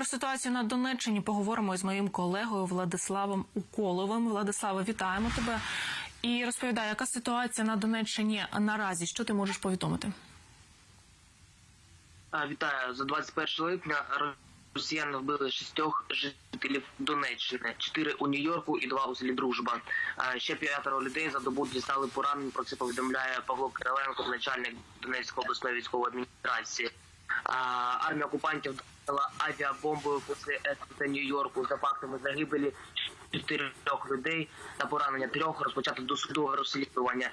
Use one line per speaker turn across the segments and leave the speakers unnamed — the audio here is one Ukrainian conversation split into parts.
Про ситуацію на Донеччині поговоримо із моїм колегою Владиславом Уколовим. Владиславе, вітаємо тебе і розповідай, яка ситуація на Донеччині наразі? Що ти можеш повідомити?
Вітаю за 21 липня. Росіяни вбили шістьох жителів Донеччини, чотири у Нью-Йорку і два у селі Дружба. Ще п'ятеро людей за добу дістали поранень. Про це повідомляє Павло Кириленко, начальник Донецької обласної військової адміністрації. Армія окупантів дала авіабомбою після СТ Нью-Йорку за фактами загибелі чотирьох людей та поранення трьох. Розпочато досудове розслідування.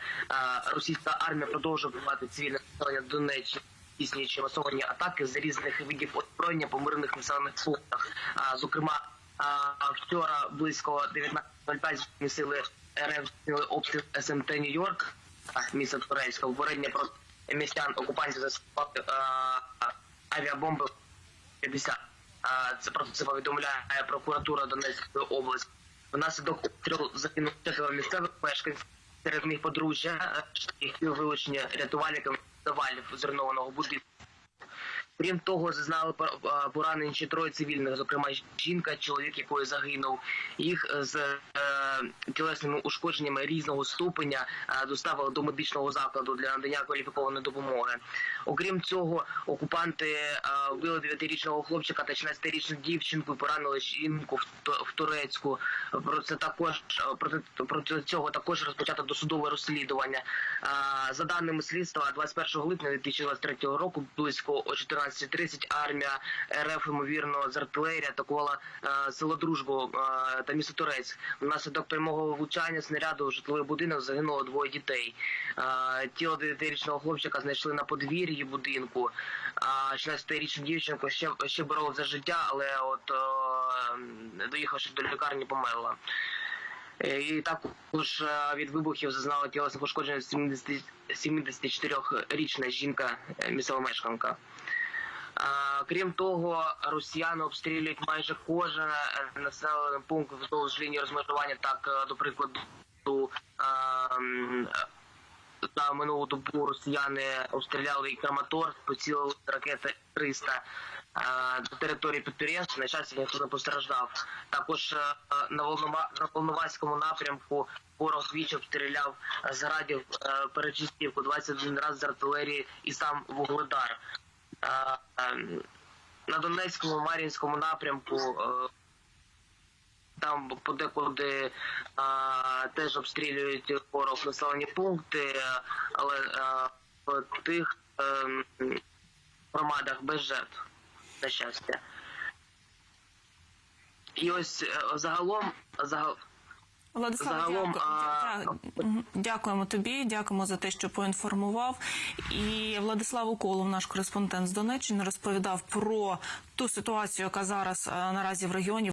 Російська армія продовжує вбивати цивільне населення Донеччини здійснюючи масовані атаки з різних видів озброєння по мирних населених пунктах. А, Зокрема, а, вчора близько 19.05 сили РФ обстріл СМТ Нью-Йорк, а, місто Турецька, вборення про містян окупантів застосували авіабомби 50. А, Це про це повідомляє прокуратура Донецької області. Внаслідок обстрілу загинув четверо місцевих мешканців, серед них подружжя, їх вилучення рятувальниками завалів зруйнованого будинку. Крім того, зазнали пор- поранень ще троє цивільних, зокрема жінка, чоловік, якої загинув. Їх е, з е, тілесними ушкодженнями різного ступеня е, доставили до медичного закладу для надання кваліфікованої допомоги. Окрім цього, окупанти е, вбили 9-річного хлопчика та 16-річну дівчинку, і поранили жінку в, в Турецьку. Про це також е, проти, проти цього також розпочато досудове розслідування. Е, За даними слідства, 21 липня 2023 року близько о 14.30 армія РФ, ймовірно, з артилерії атакувала е, село Дружбу е, та місто Турець. Внаслідок прямого влучання снаряду в житловий будинок загинуло двоє дітей. Е, Тіло 9-річного хлопчика знайшли на подвір'ї будинку. А 16-річну дівчинку ще ще боролась за життя, але от е, доїхавши до лікарні, померла. Е, І також е, від вибухів зазнала тілесних ушкоджень 70 74-річна жінка, е, місцева мешканка. Крім того, росіяни обстрілюють майже кожен е, населений пункт вздовж лінії розмежування. Так, е, до прикладу, за минулу добу росіяни обстріляли і Краматорськ, поцілили ракети 300 е, до території підприємства. На щастя, ніхто не постраждав. Також е, на Волнова на Волноваському напрямку ворог двічі обстріляв з градів е, перечистівку 21 раз з артилерії і сам вугледар. Е, е, На Донецькому Мар'їнському напрямку е, там подекуди а, теж обстрілюють ворог населені пункти, е, але а, в тих ем, громадах без жертв, на щастя. І ось е, загалом загал...
Владислав,
Загалом,
дяку-
а,
дякуємо тобі. Дякуємо за те, що поінформував. І Владислав Уколов, наш кореспондент з Донеччини, розповідав про ту ситуацію, яка зараз е, наразі в регіоні.